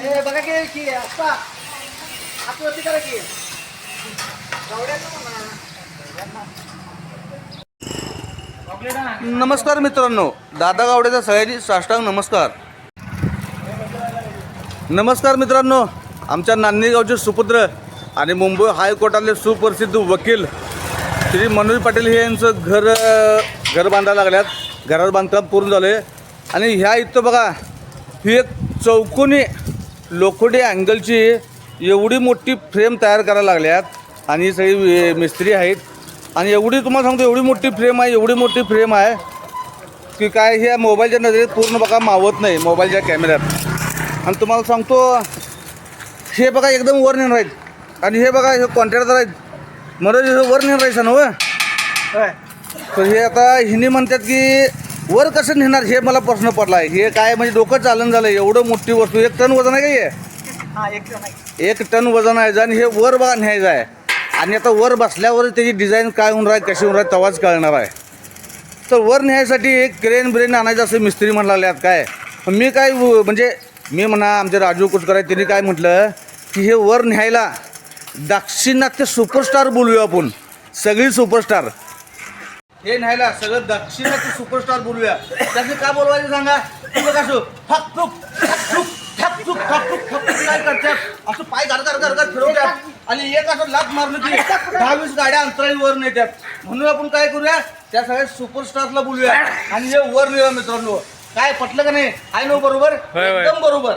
ए बघा की की आप्पा. आत्महत्या करा की. नमस्कार मित्रांनो दादा गावड्याचा सगळ्यांनी साष्टांग नमस्कार. नमस्कार मित्रांनो आमच्या नांदेगावचे सुपुत्र आणि मुंबई हायकोर्टातले सुप्रसिद्ध वकील श्री मनोज पाटील हे यांचं घर घर बांधायला लागल्यात. घरात बांधकाम पूर्ण झालं आहे आणि ह्या इथं बघा ही एक चौकोनी लोखंडी अँगलची एवढी मोठी फ्रेम तयार करायला लागल्यात आणि ही सगळी मिस्त्री आहेत. आणि एवढी तुम्हाला सांगतो एवढी मोठी फ्रेम आहे एवढी मोठी फ्रेम आहे की काय ह्या मोबाईलच्या नजरेत पूर्ण बघा मावत नाही मोबाईलच्या कॅमेऱ्यात. आणि तुम्हाला सांगतो हे बघा एकदम वर नेणार आहेत. आणि हे बघा हे कॉन्ट्रॅक्टर आहेत. हे वर नेणार आहे ना होय. तर हे आता हिने म्हणतात की वर कसं नेणार हे मला प्रश्न पडला आहे हे काय म्हणजे डोकं चालन झालं एवढं मोठी वस्तू एक टन वजन आहे का हे? हा एक जण आहे. एक टन वजन आहे आणि हे वर बघा न्यायचं आहे. आणि आता वर बसल्यावर त्याची डिझाईन काय होणार आहे कशी होणार आहे तेव्हाच कळणार आहे. तर वर न्यायसाठी एक क्रेन ब्रेन आणायचं असं मिस्त्री म्हणला काय? मी काय म्हणजे मी म्हणा आमचे राजू कुटकर आहे त्यांनी काय म्हटलं की हे वर न्यायला दाक्षिणात्य सुपरस्टार बोलूया आपण. सगळी सुपरस्टार हे न्यायला सगळं दाक्षिणात्य सुपरस्टार बोलूया. त्याचे काय बोलवायचं सांगा? तुला कसं ठक ठुक ठक ठुक ठक ठुक ठक ठुक ठक ठुक काय करतात असं पाय घर घर घर घर फिरवतात आणि एक असं लात मारलं की दहा वीस गाड्या अंतराळी वर नेतात म्हणून आपण काय करूया? त्या सगळ्या सुपरस्टारला बोलूया. आणि हे वर नेऊया मित्रांनो. काय पटलं का नाही? आहे ना बरोबर? एकदम बरोबर.